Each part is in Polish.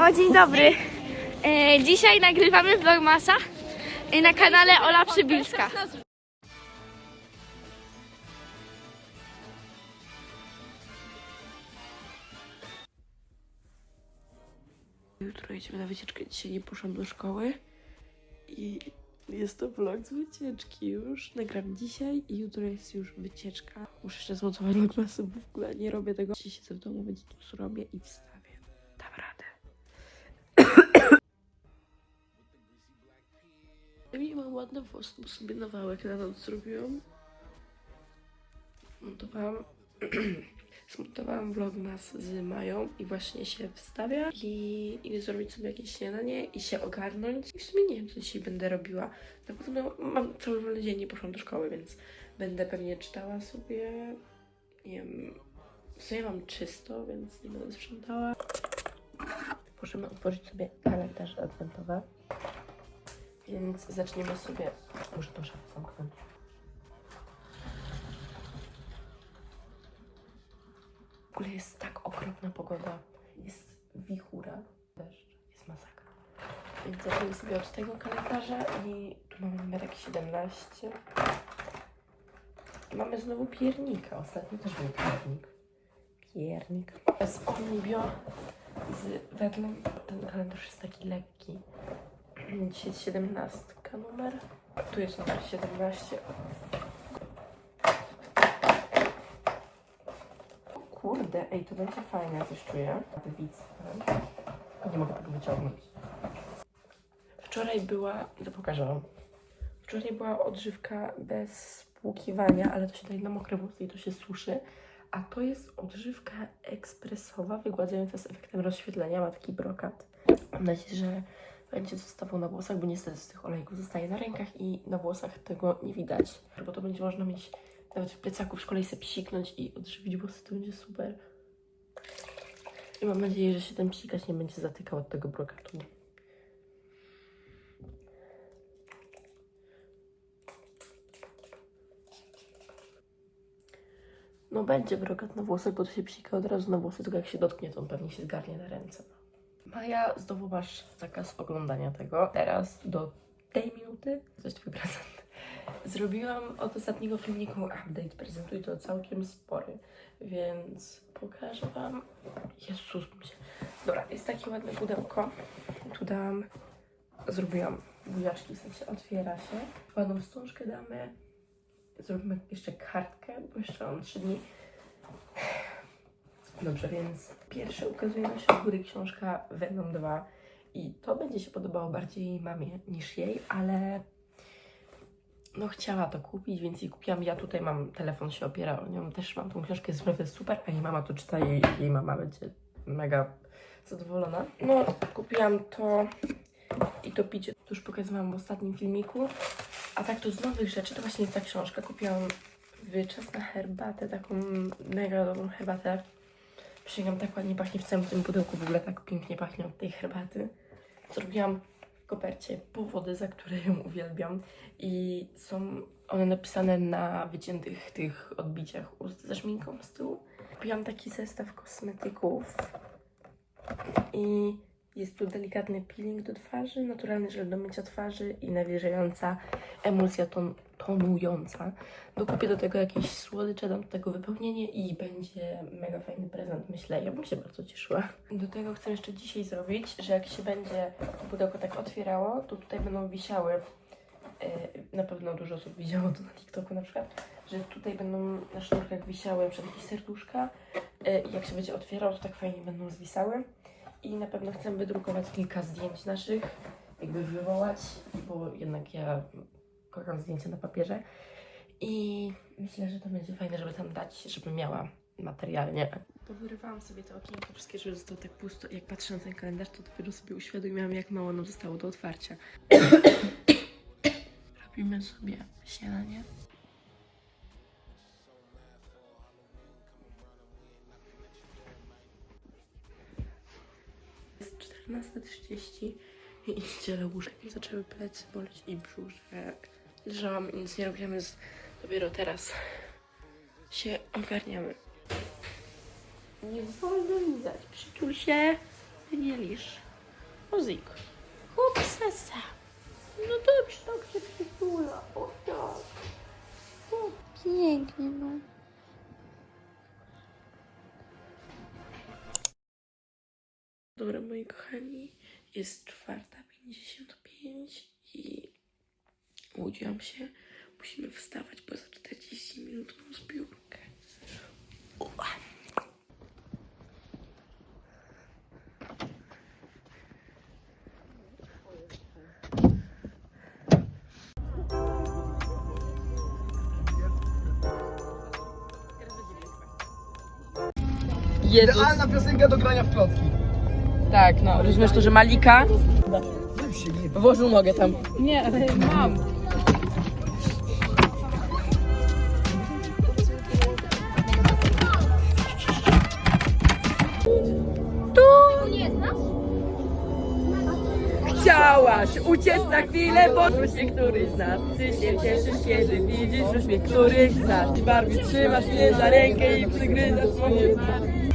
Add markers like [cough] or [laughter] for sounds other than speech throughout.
O, dzień dobry. E, dzisiaj nagrywamy vlogmasa e, na kanale Ola Przybilska. Jutro jedziemy na wycieczkę. Dzisiaj nie poszłam do szkoły. I jest to vlog z wycieczki już. Nagram dzisiaj i jutro jest już wycieczka. Muszę jeszcze zmontować vlogmasy, bo w ogóle nie robię tego. Dzisiaj siedzę w domu, więc tu zrobię i wstawię. Ładne włosy, bo sobie nawałek na noc zrobiłam. Montowałam Zmontowałam [clears throat] vlogmas z Mają i właśnie się wstawia i idę zrobić sobie jakieś śniadanie i się ogarnąć. I w sumie nie wiem, co dzisiaj będę robiła. Na pewno mam cały wolny dzień, nie poszłam do szkoły, więc będę pewnie czytała sobie, nie wiem, w sumie mam czysto, więc nie będę sprzątała. Możemy otworzyć sobie kalendarze adwentowe. Więc zaczniemy sobie... Muszę tą szafę zamknąć. W ogóle jest tak okropna pogoda. Jest wichura, deszcz, jest masakra. Więc zacznijmy sobie od tego kalendarza i tu mamy numerek 17. I mamy znowu piernika. Ostatnio też był piernik. Piernik. Z Omnibio z wedlem. Ten kalendarz jest taki lekki. Dzisiaj jest 17 numer. Tu jest numer 17. O Kurde, ej, to będzie fajne, ja coś czuję. Nie mogę tego wyciągnąć. Wczoraj była, to pokażę wam. Wczoraj była odżywka bez spłukiwania, ale to się daje na mokre włosy i to się suszy. A to jest odżywka ekspresowa, wygładzająca z efektem rozświetlenia, ma taki brokat. Mam nadzieję, że będzie zostawał na włosach, bo niestety z tych olejków zostaje na rękach i na włosach tego nie widać. Bo to będzie można mieć nawet w plecaku w szkole i sobie psiknąć i odżywić włosy, to będzie super. I mam nadzieję, że się ten psikać nie będzie zatykał od tego brokatu. No będzie brokat na włosach, bo to się psika od razu na włosy, tylko jak się dotknie, to on pewnie się zgarnie na ręce. Maja, znowu masz zakaz oglądania tego. Teraz do tej minuty, jest twój prezent. Zrobiłam od ostatniego filmiku update, prezentuję to całkiem spory, więc pokażę wam. Jezus. Dobra, jest takie ładne pudełko. Tu dam, zrobiłam buziaczki, w sensie otwiera się. Ładną wstążkę damy. Zrobimy jeszcze kartkę, bo jeszcze mam 3 dni. Dobrze, więc pierwsze ukazuje nam się od góry książka Venom 2 i to będzie się podobało bardziej mamie niż jej, ale no chciała to kupić, więc jej kupiłam. Ja tutaj mam, telefon się opiera o nią, też mam tą książkę, jest super, a jej mama to czyta i jej mama będzie mega zadowolona. No, kupiłam to i to picie, to już pokazywałam w ostatnim filmiku. A tak to z nowych rzeczy to właśnie jest ta książka. Kupiłam wyczas na herbatę, taką mega dobrą herbatę. Przysięgam, tak ładnie pachnie w całym tym pudełku, w ogóle tak pięknie pachnie od tej herbaty. Zrobiłam w kopercie powody, za które ją uwielbiam i są one napisane na wyciętych tych odbiciach ust ze szminką z tyłu. Kupiłam taki zestaw kosmetyków i jest tu delikatny peeling do twarzy, naturalny żel do mycia twarzy i nawilżająca emulsja ton, tonująca. Dokupię do tego jakieś słodycze, dam do tego wypełnienie i będzie mega fajny prezent, myślę. Ja bym się bardzo cieszyła. Do tego chcę jeszcze dzisiaj zrobić, że jak się będzie pudełko tak otwierało, to tutaj będą wisiały e, na pewno dużo osób widziało to na TikToku na przykład, że tutaj będą na sznurkach wisiały jakieś serduszka e, jak się będzie otwierał, to tak fajnie będą zwisały. I na pewno chcę wydrukować kilka zdjęć naszych, jakby wywołać, bo jednak ja kocham zdjęcia na papierze. I myślę, że to będzie fajne, żeby tam dać, żeby miała materialnie. Powyrywałam sobie te okienka wszystkie, żeby zostało tak pusto. Jak patrzę na ten kalendarz, to dopiero sobie uświadomiłam, jak mało nam zostało do otwarcia. [coughs] Robimy sobie śniadanie. Jest 14.30 i ściele łóżek. Zaczęły plecy boleć i brzuszek. Leżałam i nic nie robiłam, więc dopiero teraz się ogarniamy. Nie wolno lizać. Przytul się, nie lisz. Ozik. Chłop sesa. No dobrze, tak się przytula. O tak. Pięknie, no. Dobra, moi kochani, jest czwarta pięćdziesiąt pięć i łudziłam się. Musimy wstawać, bo za 40 minut mam zbiórkę. Ua. Jezus. Idealna piosenka do grania w klocki. Tak, no, rozumiesz to, że Malika włożył nogę tam. Nie, ale mam. Chciałaś uciec na chwilę, bo się któryś z nas. Ty się cieszysz, kiedy widzisz uśmiech któryś z nas. I Barbie trzymasz mnie za rękę i przygryzasz moje Idę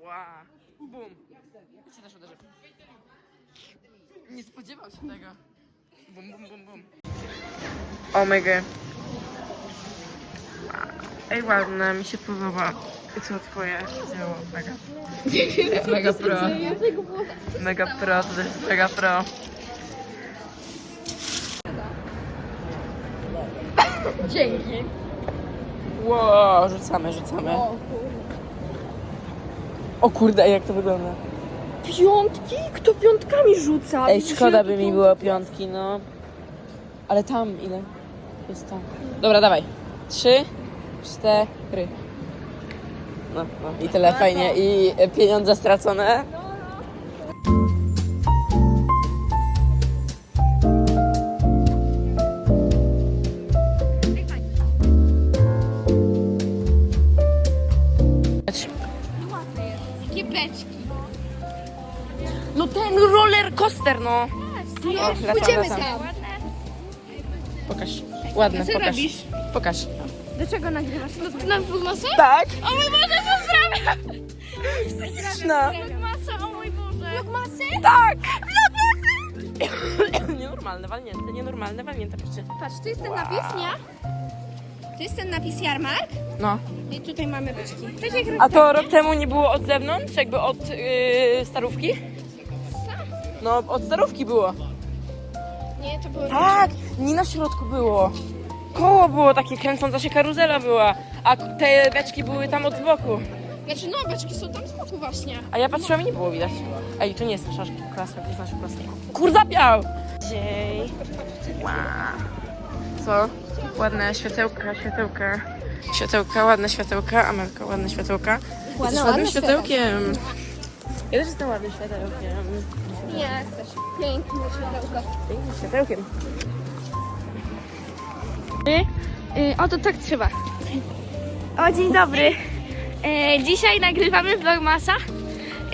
Ła. Bum. Idźcie też uderzy. Nie spodziewał się tego. Bum, bum, bum, bum. Omega. Ej, ładne, mi się podoba. I co twoje dzieło? Mega. Mega pro. Mega pro, to też jest mega pro. Dzięki. Ło, rzucamy, rzucamy. O kurde, jak to wygląda? Piątki? Kto piątkami rzuca? Ej, Widzisz, szkoda ile by tu mi było piątki, no. Ale tam ile? Jest tam. Dobra, dawaj. Trzy, cztery. No, no i tyle fajnie. I pieniądze stracone. Jakie beczki. No ten roller coaster, no. O, lecam, Pójdziemy lecam. tam. Pokaż. Ładne, Co pokaż. robisz? Pokaż. Do czego nagrywasz? Na, na vlogmasę? Tak. O mój Boże, pozdrawiam! No. Vlogmasę, o mój Boże. Vlogmasę? Tak! [coughs] Nienormalne walnięte, nienormalne walnięte, patrzcie. Patrz, tu jest ten napis, nie? To jest ten napis Jarmark No. i tutaj mamy beczki. Tak jak A to rok temu nie było od zewnątrz, jakby od yy, starówki? No, od starówki było. Nie, to było Tak, nie na środku było. Koło było takie, kręcąca się karuzela była, a te beczki były tam od boku. Znaczy no, beczki są tam z boku właśnie. A ja patrzyłam i nie było widać. Ej, to nie jest nasza klasa, to jest nasza klasa. Kur zapiał! Dzień. Wow. Co? Ładne światełka, światełka. Światełka, ładne światełka. Amelka, ładne światełka. Jesteś ładnym światełkiem. Ja też jestem ładnym światełkiem. Jesteś piękny światełko. Pięknym światełkiem. Y, o to tak trzeba. O, dzień dobry. E, dzisiaj nagrywamy vlogmasa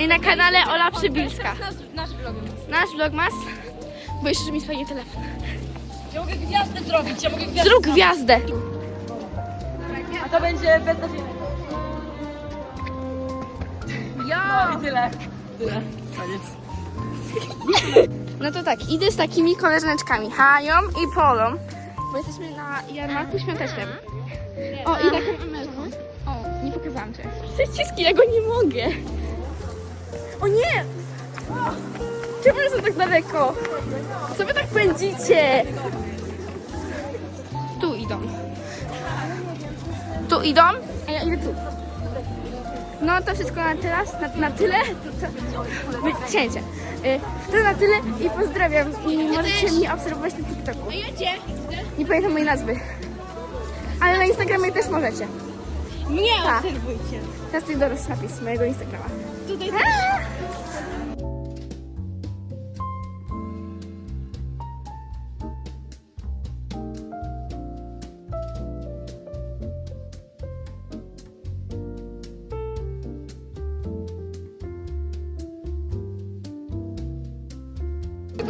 y, na kanale Ola Przybilska. Nasz vlogmas. Nasz vlogmas, bo jeszcze mi spadnie telefon. Ja mogę gwiazdę zrobić, ja mogę gwiazdę. Zrób gwiazdę. A to będzie bez Ja! No i tyle. Tyle. Koniec. No to tak, idę z takimi koleżaneczkami, Hanią i Polą, bo jesteśmy na jarmarku świątecznym. O, i taką Amelką. O, nie pokazałam cię. Przyciski, ja go nie mogę. O nie! Czemu są tak daleko? Co wy tak pędzicie? Tu idą, a ja idę tu. No to wszystko na teraz, na, na tyle. To, to. Y, To na tyle i pozdrawiam. I możecie mnie obserwować na TikToku. Nie pamiętam mojej nazwy. Ale na Instagramie też możecie. Mnie Tak. obserwujcie. Teraz ty dodasz napis mojego Instagrama. Tutaj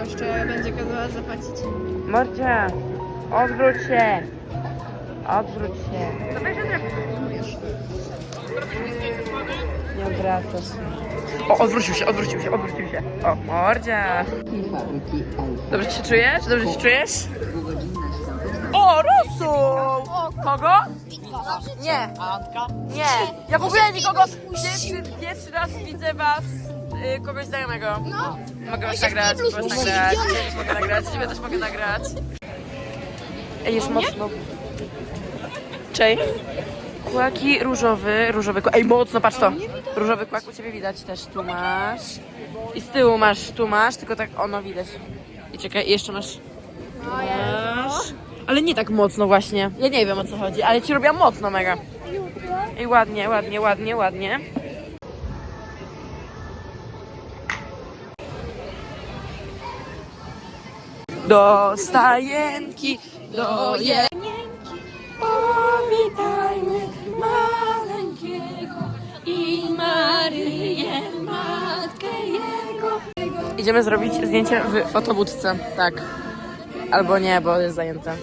Jeszcze będzie kazała zapłacić. Morcia, odwróć się. Odwróć się. Nie odwracasz się. O, odwrócił się, odwrócił się, odwrócił się. O, mordzia. Dobrze się czujesz? Dobrze się czujesz? O, Rosu! Kogo? Nie. Nie. Ja w ogóle nikogo... Pierwszy, pierwszy raz widzę was, y, kogoś znajomego. No. Mogę was nagrać, mogę was nagrać. Ciebie też mogę nagrać, ciebie też mogę nagrać. Ej, jest mocno. Cześć. Kłaki różowy, różowy kłak. Ej, mocno, patrz to. Różowy kłak u ciebie widać też. Tu masz. I z tyłu masz, tu masz, tylko tak ono widać. I czekaj, jeszcze masz. Masz. Ale nie tak mocno właśnie. Ja nie wiem o co chodzi, ale ci robiłam mocno mega. I ładnie, ładnie, ładnie, ładnie. Do stajenki, do jenienki, powitajmy maleńkiego i Maryję, matkę jego. Idziemy zrobić zdjęcie w fotobudce, tak. Albo nie, bo jest zajęte.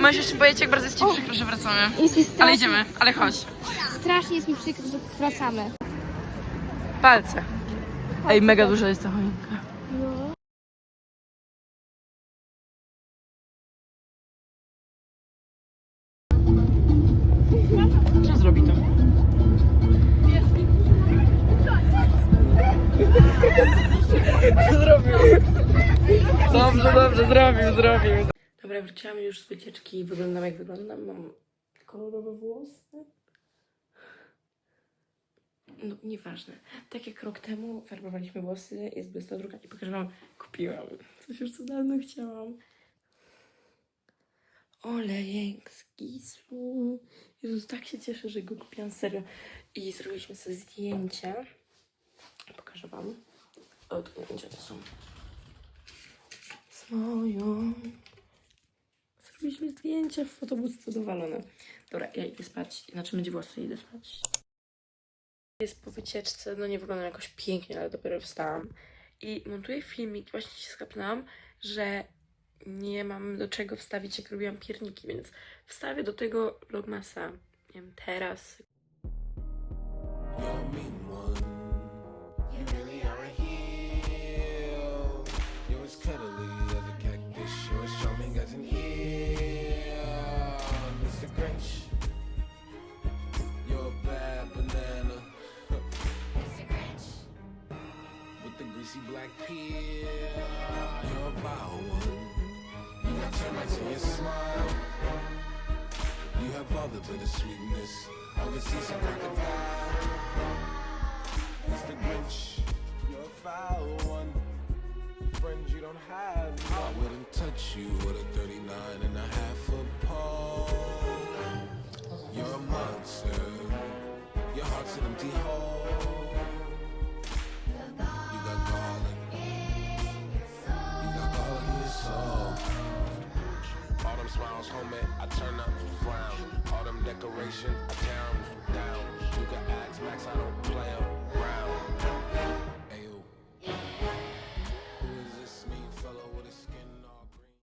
Możesz jeszcze bardzo jest ci przykro, że wracamy. Jest mi Ale strasznie, idziemy, ale chodź. strasznie jest mi przykro, że wracamy. Palce. Ej, mega duża jest ta choinka. Co zrobi to? Zrobił. Dobrze, dobrze, zrobił, zrobił. Dobra, wróciłam już z wycieczki. Wyglądam jak wyglądam. Mam kolorowe włosy. No, nieważne. Tak jak rok temu farbowaliśmy włosy, jest 22 i pokażę wam, kupiłam. Coś już co dawno chciałam. Olejek z Gisu. Jezus, tak się cieszę, że go kupiłam, serio. I zrobiliśmy sobie zdjęcia. Pokażę wam. O, tu gdzie to są. Z moją. Zdjęcia w fotobudce dowalone. Dobra, ja idę spać. Znaczy myć włosy, idę spać. Jest po wycieczce, no nie wyglądam jakoś pięknie, ale dopiero wstałam. I montuję filmik, właśnie się skapnęłam, że nie mam do czego wstawić, jak robiłam pierniki, więc wstawię do tego vlogmasa, nie wiem, teraz. all the sweetness. I can see some crocodile. It's the Grinch. Nation.